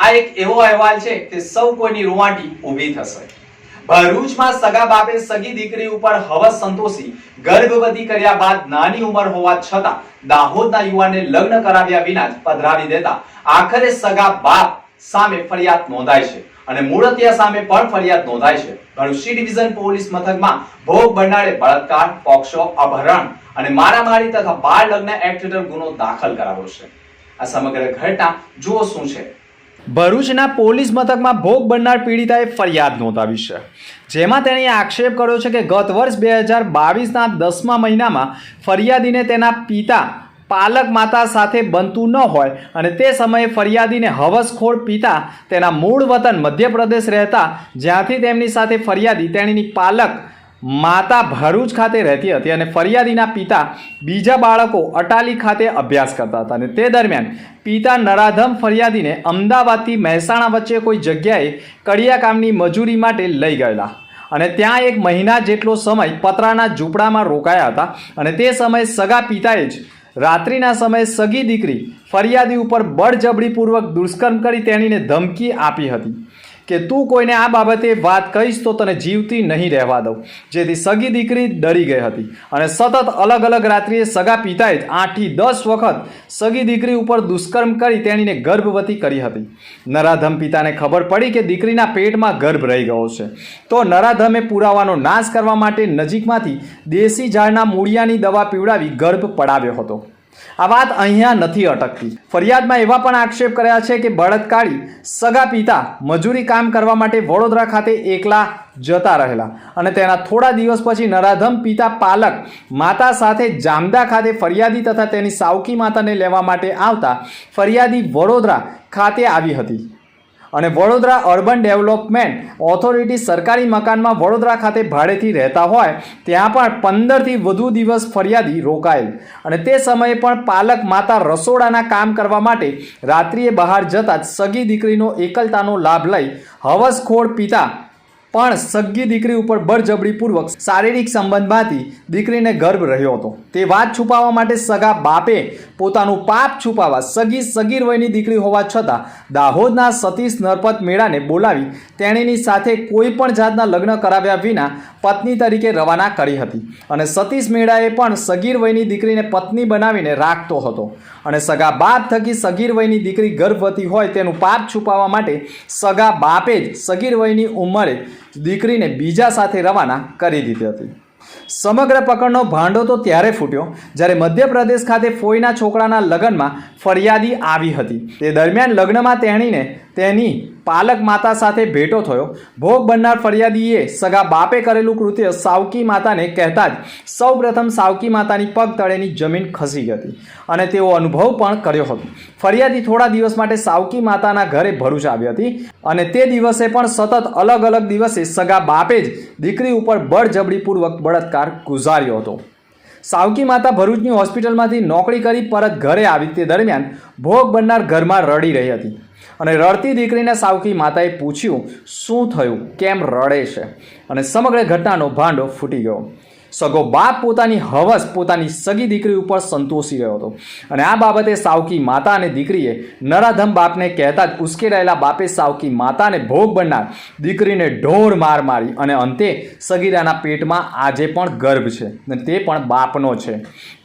આ એક એવો અહેવાલ છે કે સૌ કોઈની રૂવાટી ઊભી થશે. ભરૂચમાં સગા બાપે સગી દીકરી ઉપર હવસ સંતોષી ગર્ભવતી કર્યા બાદ નાની ઉંમર હોવા છતાં દાહોદના યુવાનને લગ્ન કરાવ્યા વિના જ પધરાવી દેતા આખરે સગા બાપ સામે ફરિયાદ નોંધાય છે અને મૂળતિયા સામે પણ ફરિયાદ નોંધાય છે. ભરૂચ ડિવિઝન પોલીસ મથકમાં ભોગ બનાડે બળાત્કાર, પોક્સો, અપહરણ અને મારામારી તથા બાળ લગ્ન એક્ટ હેઠળ ગુનો દાખલ કરાવ્યો છે. આ સમગ્ર ઘટના જુઓ શું છે. ભરૂચના પોલીસ મથકમાં ભોગ બનનાર પીડિતાએ ફરિયાદ નોંધાવી છે. જેમાં તેણે આક્ષેપ કર્યો છે કે ગત વર્ષ બે હજાર બાવીસના દસમા મહિનામાં ફરિયાદીને તેના પિતા પાલક માતા સાથે બનતું ન હોય અને તે સમયે ફરિયાદીને હવસખોર પિતા તેના મૂળ વતન મધ્યપ્રદેશ રહેતા, જ્યાંથી તેમની સાથે ફરિયાદી તેણીની પાલક માતા ભરૂચ ખાતે રહેતી હતી અને ફરિયાદીના પિતા બીજા બાળકો અટાલી ખાતે અભ્યાસ કરતા હતા. અને તે દરમિયાન પિતા નરાધમ ફરિયાદીને અમદાવાદથી મહેસાણા વચ્ચે કોઈ જગ્યાએ કડિયા કામની મજૂરી માટે લઈ ગયેલા. અને ત્યાં એક મહિના જેટલો સમય પતરાના ઝૂંપડામાં રોકાયા હતા. અને તે સમયે સગા પિતાએ જ રાત્રિના સમયે સગી દીકરી ફરિયાદી ઉપર બળજબરીપૂર્વક દુષ્કર્મ કરી તેણીને ધમકી આપી હતી. કે તું કોઈને આ બાબતે વાત કહીશ તો તને જીવતી નહીં રહેવા દઉં. જેથી સગી દીકરી ડરી ગઈ હતી. અને સતત અલગ અલગ રાત્રિએ સગા પિતાએ જ આઠથી દસ વખત સગી દીકરી ઉપર દુષ્કર્મ કરી તેણીને ગર્ભવતી કરી હતી. નરાધમ પિતાને ખબર પડી કે દીકરીના પેટમાં ગર્ભ રહી ગયો છે. તો નરાધમે પુરાવાનો નાશ કરવા માટે નજીકમાંથી દેશી ઝાડના મૂળિયાની દવા પીવડાવી ગર્ભ પડાવ્યો હતો. આ વાત અહીંયા નથી અટકતી. ફરિયાદમાં એવા પણ આક્ષેપ કર્યા છે કે બળાત્કારી સગા પિતા મજૂરી કામ કરવા માટે વડોદરા ખાતે એકલા જતા રહેલા અને તેના થોડા દિવસ પછી નરાધમ પિતા પાલક માતા સાથે જામદા ખાતે ફરિયાદી તથા તેની સાવકી માતાને લેવા માટે આવતા ફરિયાદી વડોદરા ખાતે આવી હતી. અને વડોદરા અર્બન ડેવલપમેન્ટ ઓથોરિટી સરકારી મકાનમાં વડોદરા ખાતે ભાડેથી રહેતા હોય, ત્યાં પણ પંદરથી વધુ દિવસ ફરિયાદી રોકાયેલ. અને તે સમયે પણ પાલક માતા રસોડાના કામ કરવા માટે રાત્રિએ બહાર જતાં જ સગી દીકરીનો એકલતાનો લાભ લઈ હવસખોર પિતા પણ સગી દીકરી ઉપર બળજબરીપૂર્વક શારીરિક સંબંધમાંથી દીકરીને ગર્ભ રહ્યો હતો. તે વાત છુપાવવા માટે સગા બાપે પોતાનું પાપ છુપાવવા સગી સગીર વયની દીકરી હોવા છતાં દાહોદના સતીશ નરપત મેળાને બોલાવી તેણીની સાથે કોઈ પણ જાતના લગ્ન કરાવ્યા વિના પત્ની તરીકે રવાના કરી હતી. અને સતીશ મેળાએ પણ સગીર વયની દીકરીને પત્ની બનાવીને રાખતો હતો. અને સગા બાપ થકી સગીર વયની દીકરી ગર્ભવતી હોય તેનું પાપ છુપાવવા માટે સગા બાપે જ સગીર વયની ઉંમરે દીકરીને બીજા સાથે રવાના કરી દીધી હતી. સમગ્ર પકડનો ભાંડો તો ત્યારે ફૂટ્યો જ્યારે મધ્યપ્રદેશ ખાતે ફોઈના છોકરાના લગ્નમાં ફરિયાદી આવી હતી. તે દરમિયાન લગ્નમાં તેણીને તેની પાલક માતા સાથે ભેટો થયો. ભોગ બનનાર ફરિયાદીએ સગા બાપે કરેલું કૃત્ય સાવકી માતાને કહેતા જ સૌપ્રથમ સાવકી માતાની પગ તળેની જમીન ખસી હતી અને તેઓ અનુભવ પણ કર્યો હતો. ફરિયાદી થોડા દિવસ માટે સાવકી માતાના ઘરે ભરૂચ આવી હતી અને તે દિવસે પણ સતત અલગ અલગ દિવસે સગા બાપે જ દીકરી ઉપર બળજબડીપૂર્વક બળાત્કાર ગુજાર્યો હતો. સાવકી માતા ભરૂચની હોસ્પિટલમાંથી નોકરી કરી પરત ઘરે આવી તે દરમિયાન ભોગ બનનાર ઘરમાં રડી રહી હતી. અને રડતી દીકરીને સાવકી માતાએ પૂછ્યું, શું થયું? કેમ રડે છે? અને સમગ્ર ઘટનાનો ભાંડો ફૂટી ગયો. સગો બાપ પોતાની હવસ પોતાની સગી દીકરી ઉપર સંતોષી રહ્યો હતો. અને આ બાબતે સાવકી માતા અને દીકરીએ નરાધમ બાપને કહેતા જ ઉશ્કેરાયેલા બાપે સાવકી માતાને ભોગ બનનાર દીકરીને ઢોર માર મારી અને અંતે સગીરાના પેટમાં આજે પણ ગર્ભ છે અને તે પણ બાપનો છે.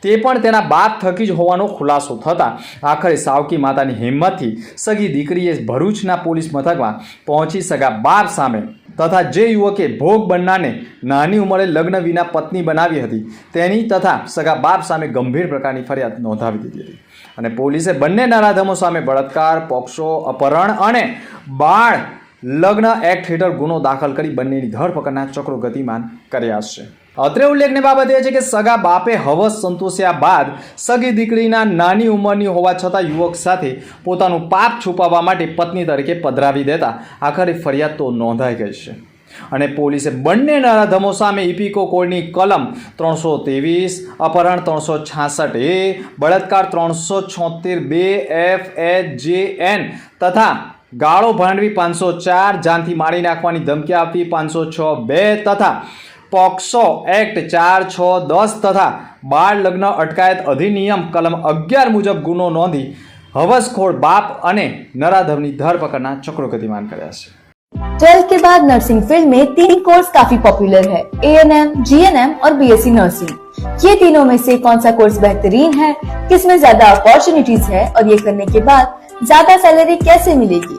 તે પણ તેના બાપ થકી જ હોવાનો ખુલાસો થતાં આખરે સાવકી માતાની હિંમતથી સગી દીકરીએ ભરૂચના પોલીસ મથકમાં પહોંચી સગા બાપ સામે તથા જે યુવકે ભોગ બનનારને નાની ઉંમરે લગ્ન વિના પત્ની બનાવી હતી, તેની તથા સગા બાપ સામે ગંભીર પ્રકારની ફરિયાદ નોંધાવી દીધી હતી. અને પોલીસે બંને નરાધમો સામે બળાત્કાર, પોક્સો, અપહરણ અને બાળ લગ્ન એક્ટ હેઠળ ગુનો દાખલ કરી બંનેની ધરપકડના ચક્રો ગતિમાન કર્યા છે. અત્રે ઉલ્લેખની બાબત એ છે કે સગા બાપે હવસ સંતોષ્યા બાદ સગી દીકરીના નાની ઉંમરની હોવા છતાં યુવક સાથે પોતાનું પાપ છુપાવવા માટે પત્ની તરીકે પધરાવી દેતા આખરે ફરિયાદ તો નોંધાઈ ગઈ છે. અને પોલીસે બંને નરાધમો સામે ઇપિકો કોડની કલમ ત્રણસો ત્રેવીસ, અપહરણ ત્રણસો છાસઠ એ, બળાત્કાર ત્રણસો છોતેર બે, એફ એચ જે, એન તથા ગાળો ભાંડવી પાંચસો ચાર, જાનથી મારી નાખવાની ધમકી આપવી પાંચસો છ બે તથા પોક્સો એક્ટ ચાર છ દસ તથા બાળ લગ્ન અટકાયત અધિનિયમ કલમ અગિયાર મુજબ ગુનો નોંધી હવસખોર બાપ અને નરાધમની ધરપકડના ચક્રો ગતિમાન કર્યા છે ट्वेल्थ के बाद नर्सिंग फील्ड में तीन कोर्स काफी पॉपुलर है A N M G N M और बी एस सी नर्सिंग ये तीनों में से कौन सा कोर्स बेहतरीन है किसमें ज्यादा अपॉर्चुनिटीज है और ये करने के बाद ज्यादा सैलरी कैसे मिलेगी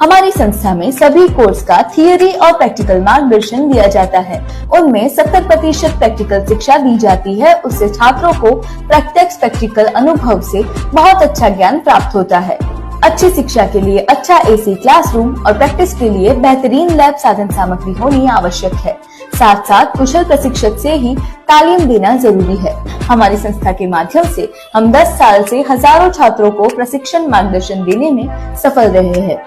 हमारी संस्था में सभी कोर्स का थियोरी और प्रैक्टिकल मार्गदर्शन दिया जाता है। उनमें सत्तर प्रतिशत प्रैक्टिकल शिक्षा दी जाती है। उससे छात्रों को प्रत्यक्ष प्रैक्टिकल अनुभव से बहुत अच्छा ज्ञान प्राप्त होता है। अच्छी शिक्षा के लिए अच्छा एसी क्लासरूम और प्रैक्टिस के लिए बेहतरीन लैब साधन सामग्री होनी आवश्यक है। साथ साथ कुशल प्रशिक्षक से ही तालीम देना ज़रूरी है। हमारी संस्था के माध्यम से हम 10 साल से हज़ारों छात्रों को प्रशिक्षण मार्गदर्शन देने में सफल रहे हैं।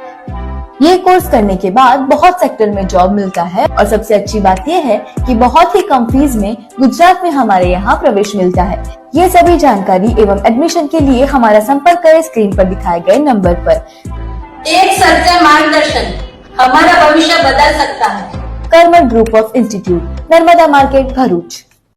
ये कोर्स करने के बाद बहुत सेक्टर में जॉब मिलता है और सबसे अच्छी बात यह है कि बहुत ही कम फ़ीस में गुजरात में हमारे यहाँ प्रवेश मिलता है। ये सभी जानकारी एवं एडमिशन के लिए हमारा संपर्क करें स्क्रीन पर दिखाए गए नंबर पर। एक सच्चा मार्गदर्शन हमारा भविष्य बदल सकता है। Carmel group of institute Narmada market Bharuch